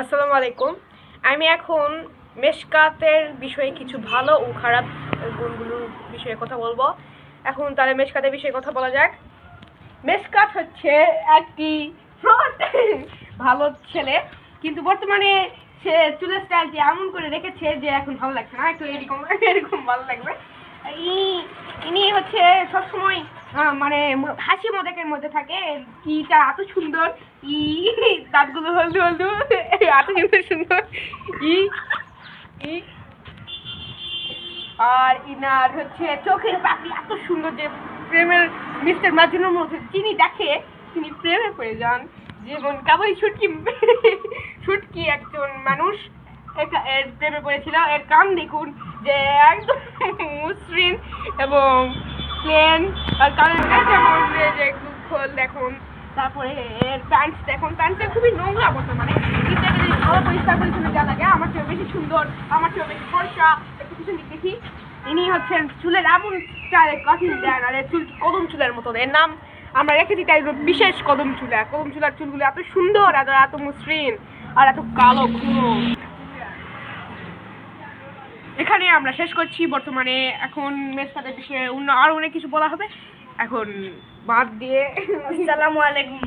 আসসালামু আলাইকুম। আমি এখন মেশকাতের বিষয়ে কিছু ভালো ও খারাপ গুণগুলোর বিষয়ে কথা বলব। এখন তাহলে মেশকাতের বিষয়ে কথা বলা যাক। মেশকাত হচ্ছে একটি ভালো ছেলে। কিন্তু বর্তমানে সে চুলের স্টাইলটি এমন করে রেখেছে যে এখন ভালো লাগছে না। একটু এরকম এরকম ভালো লাগবে। ইনি হচ্ছে সবসময় মানে হাসি মজাকের মধ্যে থাকে। ইটা এত সুন্দর। ই, দাঁতগুলো হলদু হলদু। এত সুন্দর সুন্দর ই ই, আর ইনার হচ্ছে চোখের পাখি, এত সুন্দর যে প্রেমের মিস্টার মাজনুর মধ্যে যিনি দেখে, তিনি প্রেমে পড়ে যান। যেমন কাবুই ছুটকি ছুটকি একজন মানুষ। এর প্রেমে পড়েছিল। এর কান দেখুন যে একদম মসৃণ এবং প্লেন আর কানের কাছে যে খোল দেখুন। তারপরে এর প্যান্ট দেখুন প্যান্টটা খুবই নোংরা বর্তমানে। কিন্তু এটা যদি ভালো পরিষ্কার পরিচ্ছন্ন যা লাগে, আমার চেয়ে বেশি সুন্দর, আমার চেয়ে বেশি ফর্সা, একটু কিছু দেখি। ইনি হচ্ছেন চুলের এমন স্টাইলে কাটিং দেন, আর চুল কদম চুলের মতো এর নাম আমরা রেখেছি তাই বিশেষ কদম চুলা কদম চুলার চুলগুলো এত সুন্দর, আর এত মসৃণ, আর এত কালো ঘুনো। এখানে আমরা শেষ করছি, বর্তমানে এখন মেসকাদের বিষয়ে অন্য আরও অনেক কিছু বলা হবে। এখন বাদ দিয়ে আসসালামু আলাইকুম।